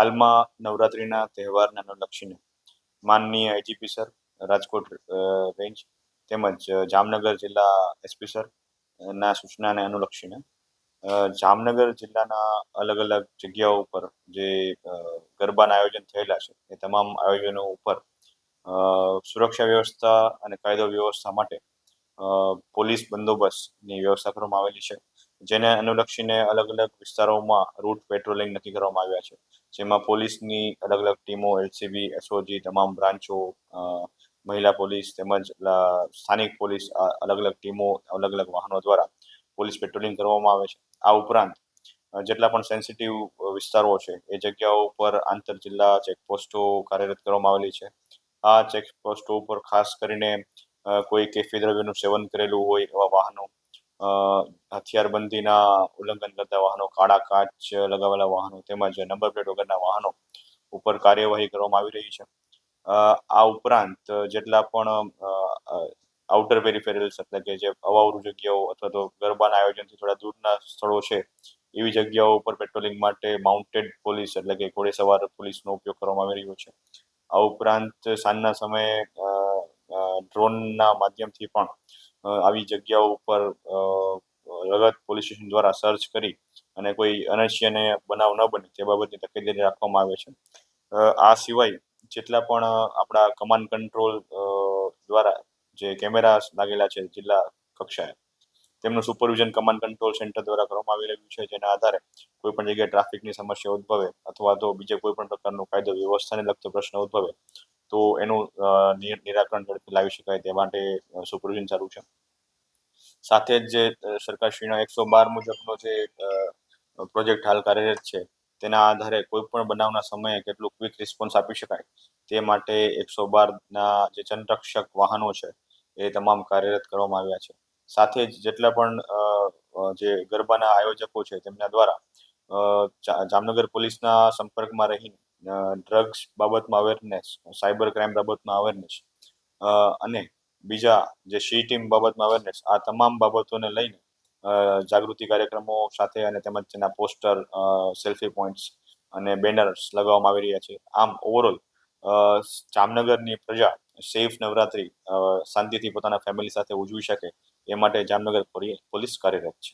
હાલમાં નવરાત્રિના તહેવારને અનુલક્ષીને માનનીય આઈજીપી સર રાજકોટ રેન્જ તેમજ જામનગર જિલ્લા એસપી સર ના સૂચનાને અનુલક્ષીને જામનગર જિલ્લાના અલગ અલગ જગ્યાઓ ઉપર જે ગરબાના આયોજન થયેલા છે, એ તમામ આયોજનો ઉપર સુરક્ષા વ્યવસ્થા અને કાયદો વ્યવસ્થા માટે પોલીસ બંદોબસ્તની વ્યવસ્થા કરવામાં આવેલી છે. જેને અનુલક્ષીને અલગ અલગ વિસ્તારોમાં રૂટ પેટ્રોલિંગ નક્કી કરવામાં આવ્યા છે. જેમાં પોલીસની અલગ અલગ ટીમો, એલસીબી, એસઓજી તમામ બ્રાન્ચો મહિલા પોલીસ તેમજ સ્થાનિક પોલીસ અલગ અલગ ટીમો અલગ અલગ વાહનો દ્વારા પોલીસ પેટ્રોલિંગ કરવામાં આવે છે. આ ઉપરાંત જેટલા પણ સેન્સિટિવ વિસ્તારો છે, એ જગ્યાઓ ઉપર આંતર જિલ્લા ચેકપોસ્ટો કાર્યરત કરવામાં આવેલી છે. આ ચેકપોસ્ટો ઉપર ખાસ કરીને કોઈ કેફી દ્રવ્યનું સેવન કરેલું હોય એવા વાહનો હથિયારબંધીના ઉલ્લંઘન કરતા વાહનો, કાળા કાચ લગાવેલા વાહનો તેમજ નંબર પ્લેટ વગરના વાહનો ઉપર કાર્યવાહી કરવામાં આવી રહી છે. આ ઉપરાંત જેટલા પણ આઉટર પેરિફેરલ્સ એટલે કે જે અવાવરું જગ્યાઓ અથવા તો ગરબાના આયોજનથી થોડા દૂરના સ્થળો છે, એવી જગ્યાઓ ઉપર પેટ્રોલિંગ માટે માઉન્ટેડ પોલીસ એટલે કે ઘોડેસવાર પોલીસનો ઉપયોગ કરવામાં આવી રહ્યો છે. આ ઉપરાંત સાંજના સમયે ડ્રોનના માધ્યમથી પણ આવી જગ્યાઓ ઉપર અ, લગત પોલીસ સ્ટેશન દ્વારા સર્ચ કરી અને કોઈ અનશ્યને બનાવ ન બને તે બાબતની તકેદારી રાખવામાં આવે છે. આ સિવાય જેટલા પણ આપણા કમાન્ડ કંટ્રોલ દ્વારા જે કેમેરા લાગેલા છે જિલ્લા કક્ષાએ તેમનું સુપરવિઝન કમાન્ડ કંટ્રોલ સેન્ટર દ્વારા કરવામાં આવી રહ્યું છે. જેના આધારે કોઈ પણ જગ્યાએ ટ્રાફિકની સમસ્યા ઉદ્ભવે અથવા તો બીજે કોઈ પણ પ્રકારનો કાયદો વ્યવસ્થાને લગતો પ્રશ્ન ઉદ્ભવે તો એનું નિરાકરણ ઝડપી લાવી શકાય તે માટે સુપરવિઝન ચાલુ છે. સાથે જ જે સરકારશ્રીનો એકસો બાર મુજબનો જે પ્રોજેક્ટ હાલ કાર્યરત છે, તેના આધારે કોઈ પણ બનાવના સમયે કેટલું ક્વિક રિસ્પોન્સ આપી શકાય તે માટે એકસો બારના જે જનરક્ષક વાહનો છે, એ તમામ કાર્યરત કરવામાં આવ્યા છે. સાથે જ જેટલા પણ જે ગરબાના આયોજકો છે, તેમના દ્વારા જામનગર પોલીસના સંપર્કમાં રહીને ડ્રગ્સ બાબતમાં અવેરનેસ સાયબર ક્રાઇમ બાબતમાં અવેરનેસ અને બીજા જે સી ટીમ બાબતમાં અવેરનેસ આ તમામ બાબતોને લઈને જાગૃતિ કાર્યક્રમો સાથે અને તેમજ તેના પોસ્ટર સેલ્ફી પોઈન્ટ્સ અને બેનર્સ લગાવવામાં આવી રહ્યા છે. આમ ઓવરઓલ જામનગરની પ્રજા સેફ નવરાત્રી શાંતિથી પોતાના ફેમિલી સાથે ઉજવી શકે એ માટે જામનગર પોલી- પોલીસ કાર્યરત છે.